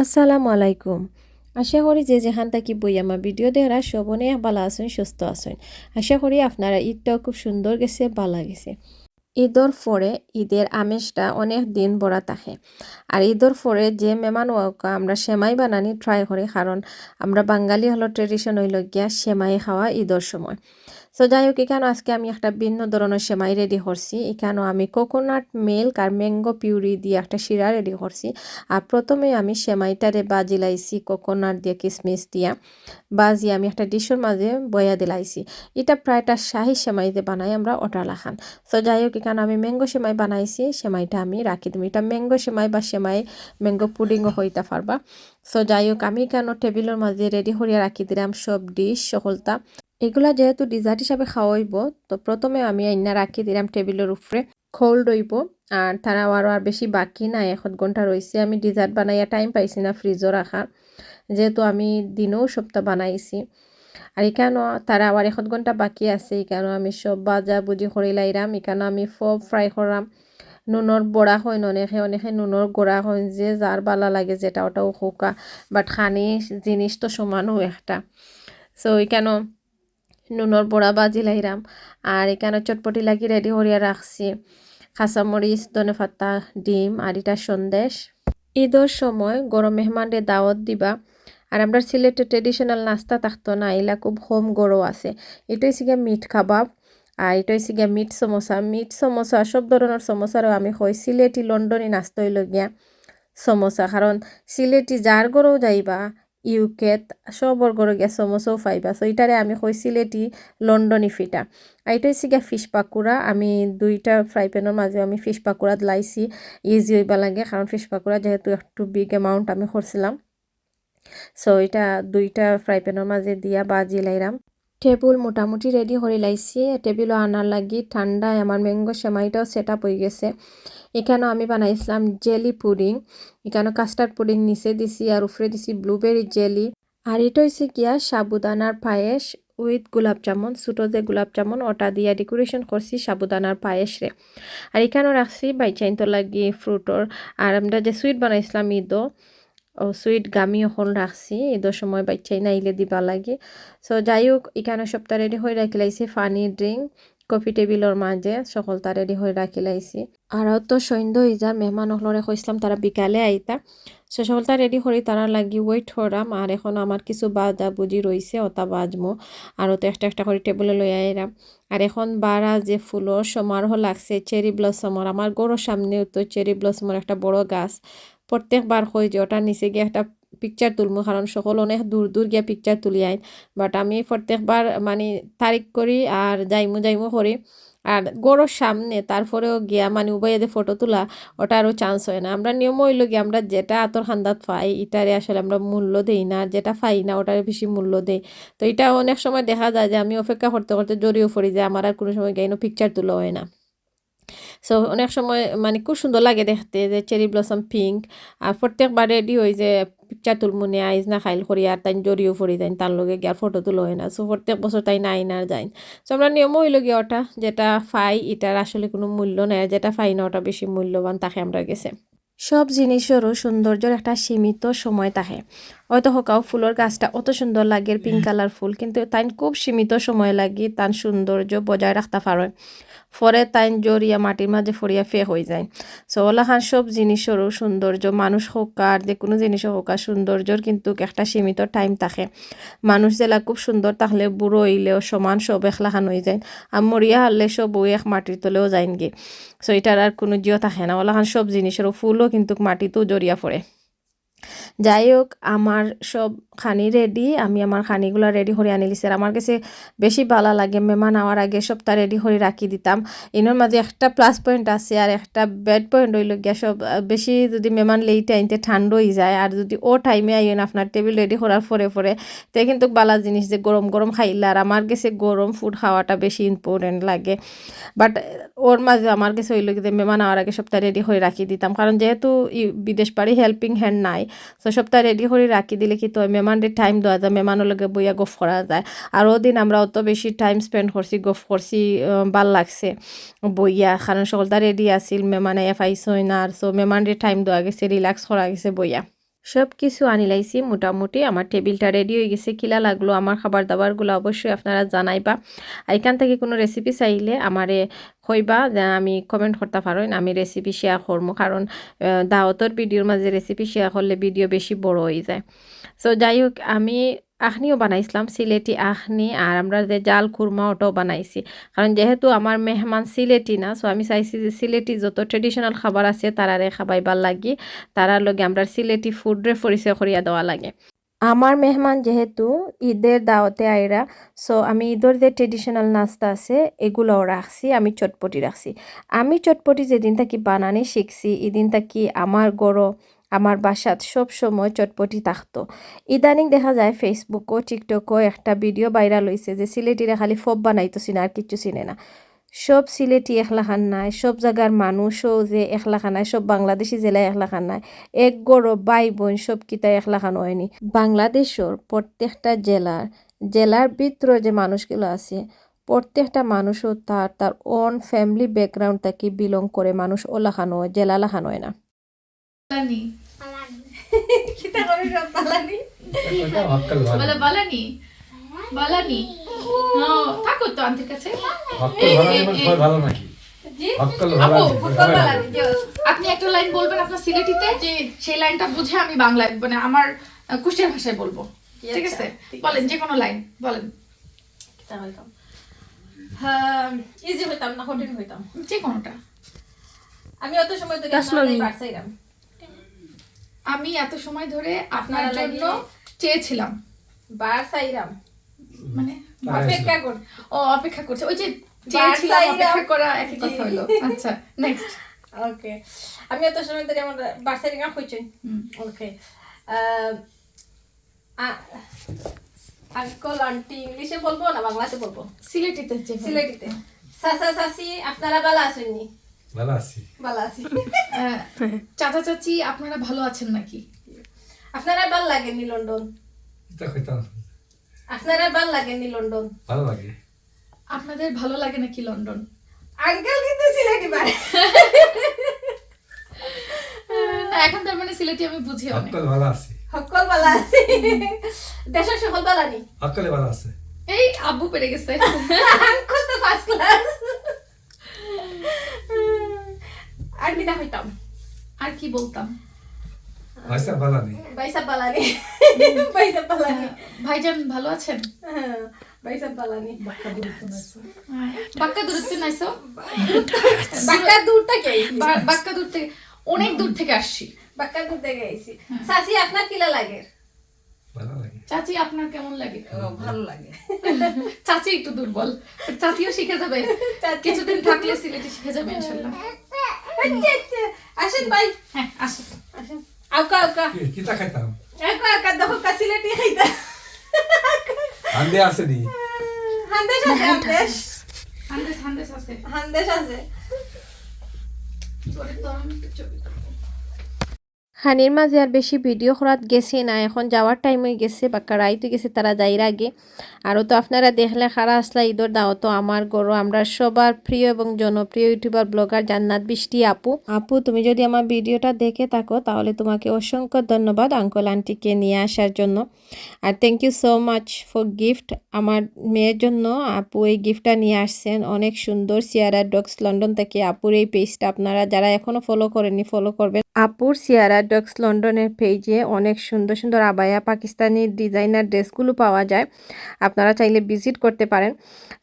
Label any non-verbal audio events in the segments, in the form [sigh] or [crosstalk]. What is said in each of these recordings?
আসসালামু আলাইকুম। আশা করি যে যেখান থাকি বই আমার ভিডিও দেওয়ারা সবনে ভালো আছেন, সুস্থ আছেন। আশা করি আপনারা ঈদটাও খুব সুন্দর গেছে, ভালো গেছে। ঈদর পরে ঈদের আমেজটা অনেক দিন বড়া থাকে আর ঈদর পরে যে মেমান আমরা সেমাই বানানি ট্রাই করি, কারণ আমরা বাঙালি হলো ট্রেডিশন হইল গিয়া সেমাই খাওয়া ঈদর সময়। সো যাই হোক এখানে আজকে আমি একটা ভিন্ন ধরনের সেমাই রেডি করছি। এখানেও আমি কোকোনাট মিল্ক আর ম্যাঙ্গো পিউরি দিয়ে একটা শিরা রেডি করছি। আর প্রথমে আমি সেমাইটারে বাজি লাইছি কোকোনাট দিয়ে, কিসমিস দিয়া। বাজি আমি একটা ডিশের মাঝে বয়া দিলাইছি। এটা প্রায়টা শাহি সেমাইতে বানাই আমরা ওটা খান। সো যাই হোক এখানে আমি ম্যাঙ্গো সেমাই বানাইছি। সেমাইটা আমি রাখি। দিই এটা ম্যাঙ্গো সেমাই বা সেমাই ম্যাঙ্গো পুডিংও হইতে পারবা। সো যাই হোক আমি কেন টেবিলের মাঝে রেডি করিয়া রাখি দিলাম সব ডিশ সকলতা এগুলা যেহেতু ডিজার্ট হিসাবে খাওয়াইব, তো প্রথমে আমি আইনা রাখি দিলাম টেবিলের উপরে খোল রইব আর তারা আরও আর বেশি বাকি নাই এক ঘণ্টা রয়েছে আমি ডিজার্ট বানাইয়া টাইম পাইছি না ফ্রিজও রাখা যেহেতু আমি দিনেও সপ্তাহ বানাইছি। আর এখানেও তারা আবার এক ঘণ্টা বাকি আছে এখানেও আমি সব বাজা বুজি করে লাইরাম এখানে আমি ফব ফ্রাই করাম নুনর বড়া হয় অনেকে অনেকে নুনর গোড়া হয়, যে যার বালা লাগে যেটা ওটাও হোকা বাট খানি জিনিস তো সমানও একটা। সো এখানেও নুনর বড়া বাজি লাইরাম আর এখানে চটপটি লাগি রেডি করিয়া রাখছি কাঁচামরিচ ধনে পাতা ডিম আর এটা সন্দেশ। ঈদের সময় গরম মেহমানদের দাওয়াত দিবা। আর আমরা সিলেটে ট্রেডিশনাল নাস্তা থাকতো না এলা খুব হোম গরো আছে। এটাই সিগে মিট কাবাব আর এটা হচ্ছে গিয়া মিট সমোসা মিট সমোসা সব ধরনের সমোসারও আমি কই সিলেটি লন্ডনে নাস্তা হইল গিয়া সমোসা কারণ সিলেটি যার গরও যাইবা, ইউকেত সবর গরো গিয়া সমোসাও পাইবা। সো এটারে আমি কই সিলেটি লন্ডনি ফিটা। আর এটা হচ্ছে গিয়া ফিশ পাকুড়া আমি দুইটা ফ্রাই প্যানের মাঝে আমি ফিশ পাকুড়া লাইছি। ইজি হইবা লাগে কারণ ফিশ পাকুড়া যেহেতু একটু বিগ অ্যামাউন্ট আমি করছিলাম সো এটা দুইটা ফ্রাই প্যানের মাঝে দিয়া বাজি লাইরাম টেবুল মোটামুটি রেডি করে লাইছি। টেবিলও আনার লাগি ঠান্ডায় আমার ম্যাঙ্গো সেমাইটাও সেট আপ হয়ে গেছে। এখানেও আমি বানাইছিলাম জেলি পুডিং এখানেও কাস্টার্ড পুডিং নিচে দিছি আর উপরে দিছি ব্লুবেরি জেলি আর এটা হয়েছে গিয়া সাবুদানার পায়েস উইথ গোলাপ জামুন ছোটো যে গোলাপ জামুন ওটা দিয়া ডেকোরেশন করছি সাবুদানার পায়েস রে আর এখানেও রাখছি বাইচাইন তো লাগি ফ্রুটর আর আমরা যে সুইট বানাইছিলাম ঈদও ও সুইট গামি এখন রাখছি ঈদের সময় বাচ্চাই নাইলে দিবা লাগে। সো যাই হোক এখানে সপ্তাহ রেডি হয়ে রাখি লাইছি ফানি ড্রিঙ্ক কফি টেবিলের মাঝে সকল সকলটা রেডি হয়ে রাখি লাইছি আর তো সন্ধ্যা ইজার মেহমান হলরে কইসলাম তারা বিকালে আইতা। সে সকলটা রেডি করি তারা লাগি ওয়েট করাম আর এখন আমার কিছু বাজা বুঝি রয়েছে ওটা বাজমো, আর তো একটা একটা করে টেবিলে লই আইরাম। আর এখন বারা যে ফুলর সমারোহ লাগছে চেরি ব্লসমর আমার গরুর সামনেও তো চেরি ব্লসমর একটা বড় গাছ। প্রত্যেকবার কই যে ওটার নিচে গিয়ে একটা পিকচার তুলবো কারণ সকল অনেক দূর দূর গিয়ে পিকচার তুলি আইন। বাট আমি প্রত্যেকবার মানে তারিখ করি আর যাইমু যাইমু করি আর গড়োর সামনে তারপরেও গিয়া মানে উভয়ে ফটো তোলা, ওটা আরও চান্স হয় না। আমরা নিয়ম হইল গিয়ে, আমরা যেটা আতর খান্দাত পাই এটারে আসলে আমরা মূল্য দেই না যেটা পাই না ওটারে বেশি মূল্য দেই। তো এটা অনেক সময় দেখা যায় যে, আমি অপেক্ষা করতে করতে জড়িয়ে পড়ি যে, আমার আর কোনো সময় গাইনো পিকচার তোলা হয় না। সো অনেক সময় মানে খুব সুন্দর লাগে দেখতে যে চেরি ব্লসম পিঙ্ক আর প্রত্যেকবার রেডি হই যে পিকচার তুলমুনে আইজ না খাইল করি, আর তাই জড়িয়ে পড়ি যাই তার লগে গিয়ে ফটো তুলো হয় না। সো প্রত্যেক বছর তাই নাই না যাই সো আমরা নিয়ম হইল গিয়ে ওটা, যেটা ফাই এটার আসলে কোনো মূল্য নেই যেটা ফাই না, ওটা বেশি মূল্যবান তাকে আমরা গেছে। সব জিনিসেরও সৌন্দর্যের একটা সীমিত সময় থাকে। হয়তো হোকাও ফুলের গাছটা অত সুন্দর লাগে পিঙ্ক কালার ফুল। কিন্তু তাই খুব সীমিত সময় লাগে তার সৌন্দর্য বজায় রাখতে পারে। ফরে তাইন জড়িয়া মাটির মাঝে ফরিয়া ফে হয়ে যায়। সো ওলাখান সব জিনিসেরও সৌন্দর্য মানুষ হোক আর যে কোনো জিনিস হোক আর সৌন্দর্যর কিন্তু একটা সীমিত টাইম থাকে। মানুষ জেলা খুব সুন্দর তাহলে বুড়ো হইলেও সমান সব এখলাখান হয়ে যায়। আর মরিয়া হারলে সব বই এক মাটির তলেও যায়নগে সো এটার আর কোনো জিও থাকে না। ওলাখান সব জিনিসেরও ফুলও কিন্তু মাটিতেও জড়িয়া পড়ে। যাই হোক আমার সব খানি রেডি আমি আমার খানিগুলো রেডি করে আনি লিছি। আমার কাছে বেশি ভালো লাগে, মেহমান আওয়ার আগে সবটা রেডি করে রাখি দিতাম। এনার মাঝে একটা প্লাস পয়েন্ট আছে আর একটা ব্যাড পয়েন্ট হইল গিয়া সব বেশি যদি মেহমান লেইতে আইনতে ঠান্ডা হয়ে যায় আর যদি ও টাইমে আইন আপনার টেবিল রেডি করার পরে পরে, তে কিন্তু বালা জিনিস যে গরম গরম খাইলে আর আমার কাছে গরম ফুড খাওয়াটা বেশি ইম্পর্টেন্ট লাগে। বাট ওর মাঝে আমার কাছে হইল যে মেহমান আওয়ার আগে সবটা রেডি করে রাখি দিতাম। কারণ যেহেতু বিদেশ বাড়ি হেল্পিং হ্যান্ড নাই তো সপ্তাহ রেডি করে রাখি দিলে কি তো মেহমানদের টাইম দেওয়া যায় মেহমানের লগে বইয়া গফ করা যায়। আর ওদিন আমরা অত বেশি টাইম স্পেন্ড করছি গফ করছি ভালো লাগছে বইয়া কারণ সকলটা রেডি আছিল, মেমানে এফ আইসই না আর সো মেহমানদের টাইম দেওয়া গেছে রিল্যাক্স করা গেছে বইয়া সব কিছু আনিলাইছি, মোটামুটি। আমার টেবিলটা রেডি হয়ে গেছে, কিলা লাগল, আমার খাবার দাবারগুলো অবশ্যই আপনারা জানাইবা। এখান থেকে কোনো রেসিপি চাইলে আমারে কইবা আমি কমেন্ট করতে পারেন আমি রেসিপি শেয়ার করব কারণ দাওয়াতর ভিডিওর মাঝে রেসিপি শেয়ার করলে ভিডিও বেশি বড় হয়ে যায়। সো যাই হোক, আমি আখনিও বানাইছিলাম, সিলেটি আখনি আর আমরা যে জাল, খুরমা ওটাও বানাইছি। কারণ যেহেতু আমার মেহমান সিলেটি না সো আমি চাইছি যে সিলেটি যত ট্রেডিশনাল খাবার আছে তারারে খাবাইবার লাগি, তারার লগে আমরা সিলেটি ফুডরে পরিচয় করিয়া দেওয়া লাগে। আমার মেহমান যেহেতু ঈদের দাওয়াতে আইরা সো আমি ঈদের যে ট্রেডিশনাল নাস্তা আছে, এগুলোও রাখছি, আমি চটপটি রাখছি। আমি চটপটি যেদিন থাকি বানানি শিখছি, এদিন থাকি আমার গড়ো আমার বাসাত সব সময় চটপটি থাকতো। ইদানিং দেখা যায় ফেসবুকও টিকটকও একটা ভিডিও ভাইরাল হয়েছে যে সিলেটিরা খালি ফব বানাইতো চিনে আর কিচ্ছু চিনে না। সব সিলেটি একলাখান নাই সব জায়গার মানুষও যে একলাখান নাই সব বাংলাদেশি জেলায় একলাখান নাই এক গড় বাই বোন সব কিতা একলাখান হয়নি। বাংলাদেশের প্রত্যেকটা জেলার জেলার ভিতরে যে মানুষগুলো আছে, প্রত্যেকটা মানুষও তার তার ওন ফ্যামিলি ব্যাকগ্রাউন্ড থেকে বিলং করে মানুষ ওলাখানো জেলা লাখানো হয় না। বালানি [laughs] কিতা করে সব পালানি? ওটা হক্কাল ভালো। বলে বালানি? বালানি? হ্যাঁ, থাকো তো আন্টির কাছে। ভালো নাকি? জোস আপনি একটা লাইন বলবেন আপনার সিলেটিতে? যে সেই লাইনটা বুঝে আমি বাংলায় মানে আমার কুষ্টিয়ার ভাষায় বলব। ঠিক আচ্ছা, আছে বলেন যে কোনো লাইন বলেন। হ্যাঁ ইজি হইতাম না কঠিন হইতাম। যে কোনোটা আমি অত সময় বাড়ছাইরাম আমি এত সময় ধরে আপনার জন্য চেয়েছিলাম। বাড়ছাইরাম মানে অপেক্ষা কর ও অপেক্ষা করছে। ওই যে চেয়েছিলাম অপেক্ষা করা একই কথা হলো। আচ্ছা নেক্সট ওকে। আমি অত সময় ধরে আমার বাড়ছাইরাম হইছই ওকে। আঙ্কল আন্টি ইংলিশে বলব না বাংলাতে বলব? সিলেটিতে সিলেটিতে। সাসা সাসি আপনারা ভালো আছেননি ভালো আছি ভালো আছি চাচা চাচি আপনারা ভালো আছেন নাকি? আপনারা ভালো লাগেনি লন্ডন? এটা কইতাম। আপনারা ভালো লাগেনি লন্ডন? ভালো লাগে। আপনাদের ভালো লাগে নাকি লন্ডন? আঙ্কেল কিন্তু সিলেটি পারে [laughs] না, এখন তার মানে সিলেটি আমি বুঝি অনেক। হক্কাল ভালো আছি সকল ভালো আছে দেশের সকল ভালো নি হক্কালে ভালো আছে এই আব্বু পেরে গেছে। [laughs] আঙ্কেল তো ফার্স্ট ক্লাস আর বিনা হইতাম আর কি বলতাম? ভাইসা বাইসা পালানি ভাইজান ভালো আছেন? হ্যাঁ, বাইসা পালানি বাক্কা দূর থেকে [laughs] নাইছো? বাক্কা দূর থেকে বাক্কা দূর থেকে অনেক দূর থেকে আসছি। বাক্কা দূর থেকে আইছি। সাসি আপনার কিলা লাগে? লাগে চাচি আপনার কেমন লাগে? ভালো লাগে। [laughs] চাচি একটু দুর্বল। চাচিও শিখে যাবে। [laughs] কিছুদিন থাকলে সিলেটি শিখে যাবে ইনশাল্লাহ। আসেন ভাই। হ্যাঁ আসো। আসেন। আউকা আউকা। কিতা খাইতাম? আউকা আউকা দেখো কাসিলেটি খাইতা। আন্দে আছে নি হান্দেশ আছে হান্দেশ হান্দেস হান্দেস আছে। হান্দেশ আছে। তোরে তো আমি ছবি। খানির মাঝে আর বেশি ভিডিও করাত গেছে না এখন যাওয়ার টাইম হয়ে গেছে বা রাইতে গেছে তারা যাইর আগে। আরও তো আপনারা দেখলে খারা আসলা ঈদর দাও তো আমার গরু আমরা সবার প্রিয় এবং জনপ্রিয় ইউটিউবার ব্লগার জান্নাত বৃষ্টি আপু। আপু, তুমি যদি আমার ভিডিওটা দেখে থাকো, তাহলে তোমাকে অসংখ্য ধন্যবাদ আঙ্কল আন্টিকে নিয়ে আসার জন্য। আর thank you so much for gift আমার মেয়ের জন্য আপু এই গিফটটা নিয়ে আসছেন। অনেক সুন্দর সিয়ারা ডগস লন্ডন থেকে আপুর এই পেজটা আপনারা যারা এখনও ফলো করেনি ফলো করবেন। আপুর সিয়ারা ডগস লন্ডনের পেজে অনেক সুন্দর সুন্দর আবায়া পাকিস্তানি ডিজাইনার ড্রেসগুলো পাওয়া যায়। আপনারা চাইলে ভিজিট করতে পারেন।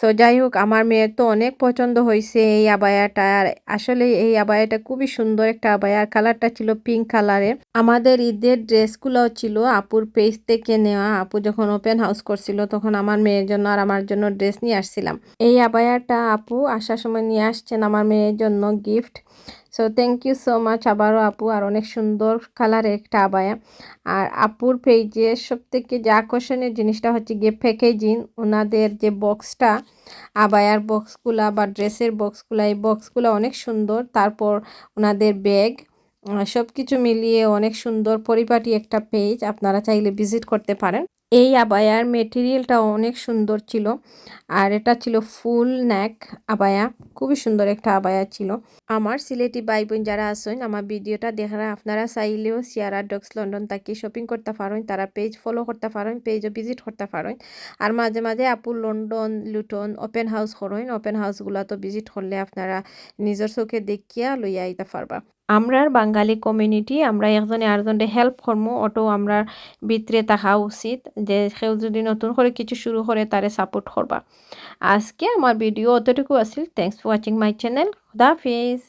সো, যাই হোক, আমার মেয়ের তো অনেক পছন্দ হয়েছে এই আবায়াটা। আর আসলে এই আবায়াটা খুবই সুন্দর একটা আবায়া। আর কালারটা ছিল পিঙ্ক কালারের। আমাদের ঈদের ড্রেসগুলোও ছিল আপুর পেজ থেকে নেওয়া। আপু যখন ওপেন হাউস করছিল, তখন আমার মেয়ের জন্য আর আমার জন্য ড্রেস নিয়ে আসছিলাম। এই আবায়াটা আপু আসার সময় নিয়ে আসছেন আমার মেয়ের জন্য gift. So thank you so much আবারও আপু, আর অনেক সুন্দর কালারের একটা আবায়া। আর আপুর পেজে সব থেকে যে আকর্ষণীয় জিনিসটা হচ্ছে গিয়ে প্যাকেজিং ওনাদের যে বক্সটা আবায়ার বক্সগুলা বা ড্রেসের বক্সগুলা এই বক্সগুলো অনেক সুন্দর। তারপর ওনাদের ব্যাগ সব কিছু মিলিয়ে অনেক সুন্দর পরিপাটি একটা পেজ আপনারা চাইলে ভিজিট করতে পারেন। এই আবায়ার মেটেরিয়ালটা অনেক সুন্দর ছিল। আর এটা ছিল ফুল ন্যাক আবায়া। খুবই সুন্দর একটা আবায়া ছিল। আমার সিলেটি ভাই বোন যারা আসেন আমার ভিডিওটা দেখারা আপনারা চাইলেও সিয়ারা ডক্স লন্ডন তাকে শপিং করতে পারেন, তারা পেজ ফলো করতে পারেন পেজও ভিজিট করতে পারেন। আর মাঝে মাঝে আপু লন্ডন লুটন ওপেন হাউস করেন। ওপেন হাউসগুলো তো ভিজিট করলে আপনারা নিজের চোখে দেখিয়া লইয়া আইতে পারবা। আমরার বাঙালি কমিউনিটি আমরা একজনে আরজনে হেল্প করমু, অটো আমরা ভিতরে থাকা উচিত যে কেউ যদি নতুন করে কিছু শুরু করে তারে সাপোর্ট করবা। আজকে আমার ভিডিও অতটুকু আছিল thanks for watching my channel খুদা হাফিজ!